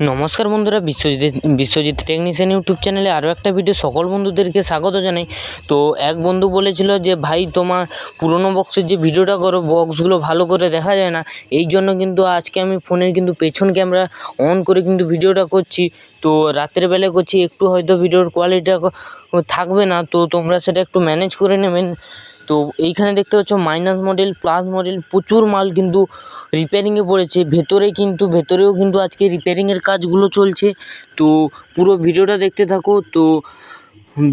নমস্কার বন্ধুরা, Biswajit Biswajit technician YouTube চ্যানেলে আরও একটা ভিডিও সকল বন্ধুদেরকে স্বাগত জানাই। তো এক বন্ধু বলেছিল যে, ভাই, তোমার পুরনো বক্সের যে ভিডিওটা করো বক্সগুলো ভালো করে দেখা যায় না। এই জন্য কিন্তু আজকে আমি ফোনের কিন্তু পেছন ক্যামেরা অন করে কিন্তু ভিডিওটা করছি। তো রাতের বেলায় করছি, একটু হয়তো ভিডিওর কোয়ালিটিটা থাকবে না। তো তোমরা সেটা একটু ম্যানেজ করে নেবেন। তো এইখানে দেখতে পাচ্ছ মাইনাস মডেল প্লাস মডেল প্রচুর মাল কিন্তু রিপেয়ারিংয়ে পড়েছে। ভেতরে কিন্তু, ভেতরেও কিন্তু আজকে রিপেয়ারিংয়ের কাজগুলো চলছে। তো পুরো ভিডিওটা দেখতে থাকো। তো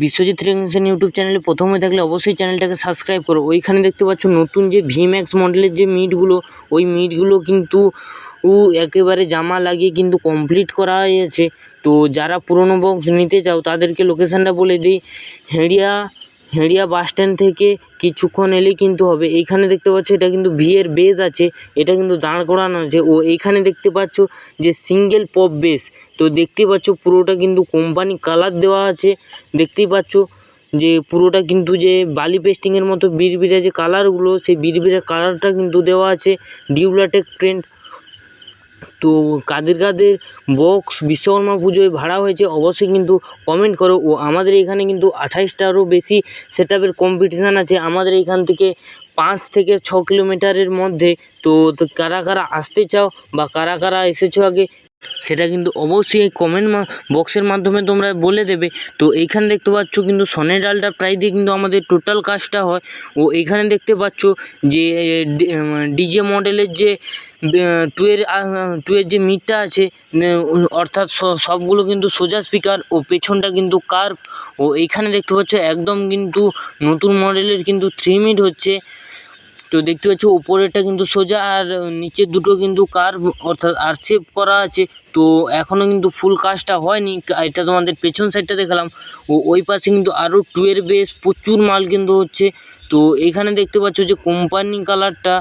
বিশ্বজিৎ টেকনিশিয়ান ইউটিউব চ্যানেলে প্রথমে থাকলে অবশ্যই চ্যানেলটাকে সাবস্ক্রাইব করো। ওইখানে দেখতে পাচ্ছ নতুন যে ভিম্যাক্স মডেলের যে মিটগুলো ওই মিটগুলো কিন্তু উ একেবারে জামা লাগিয়ে কিন্তু কমপ্লিট করা হয়েছে। তো যারা পুরনো বক্স নিতে চাও, তাদেরকে লোকেশানটা বলে দিই। হেড়িয়া হেড়িয়া বাস স্ট্যান্ড থেকে কিছুক্ষণ এলেই কিন্তু হবে। এইখানে দেখতে পাচ্ছ এটা কিন্তু ভিএর বেস আছে। এটা কিন্তু দাঁড় করানো আছে। ও এইখানে দেখতে পাচ্ছ যে সিঙ্গেল পপ বেস তো দেখতেই পাচ্ছ পুরোটা কিন্তু কোম্পানি কালার দেওয়া আছে। দেখতেই পাচ্ছ যে পুরোটা কিন্তু যে বালি পেস্টিংয়ের মতো বিরবিরে যে কালারগুলো, সেই বিরবিরে কালারটা কিন্তু দেওয়া আছে। ডিউলাটেক প্রিন্ট তো কাদের কাদের বক্স বিশ্বকর্মা পুজোয় ভাড়া হয়েছে অবশ্যই কিন্তু কমেন্ট করো। ও আমাদের এখানে কিন্তু আঠাশটারও বেশি সেট আপের কম্পিটিশান আছে। আমাদের এখান থেকে পাঁচ থেকে ছ কিলোমিটারের মধ্যে। তো তো কারা কারা আসতে চাও বা কারা কারা এসেছ আগে সেটা কিন্তু অবশ্যই এই কমেন্ট বক্সের মাধ্যমে তোমরা বলে দেবে। তো এইখানে দেখতে পাচ্ছ কিন্তু সনের ডালটা প্রায় দিয়ে কিন্তু আমাদের টোটাল কাজটা হয়। ও এইখানে দেখতে পাচ্ছ যে ডিজে মডেলের যে টুয়ের টুয়ের যে মিটটা আছে অর্থাৎ সবগুলো কিন্তু সোজা স্পিকার ও পেছনটা কিন্তু কার্ভ ও এইখানে দেখতে পাচ্ছ একদম কিন্তু নতুন মডেলের কিন্তু থ্রি মিট হচ্ছে। তো দেখতে পাচ্ছ, উপরেরটা কিন্তু সোজা আর নিচের দুটো কিন্তু কার্ভ অর্থাৎ আর শেপ করা আছে। তো এখনও কিন্তু ফুল কাজটা হয়নি। এটা তোমাদের পেছন সাইডটা দেখালাম। ও ওই পাশে কিন্তু আরও টুয়ের বেশ প্রচুর মাল কিন্তু হচ্ছে। তো এখানে দেখতে পাচ্ছ যে কোম্পানি কালারটা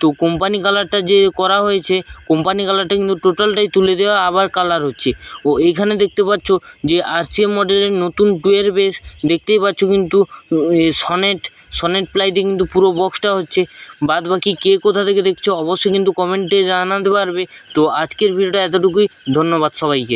তো কোম্পানি কালারটা যে করা হয়েছে কোম্পানি কালারটা কিন্তু টোটালটাই তুলে দেওয়া আবার কালার হচ্ছে। ও এইখানে দেখতে পাচ্ছ যে আরসিএম মডেলের নতুন টুয়ের বেস দেখতেই পাচ্ছ কিন্তু সনেট সনেট প্লাইতে কিন্তু পুরো বক্সটা হচ্ছে। বাদ বাকি কে কোথা থেকে দেখছ, অবশ্যই কিন্তু কমেন্টে জানাতে পারবে। তো আজকের ভিডিওটা এতটুকুই। ধন্যবাদ সবাইকে।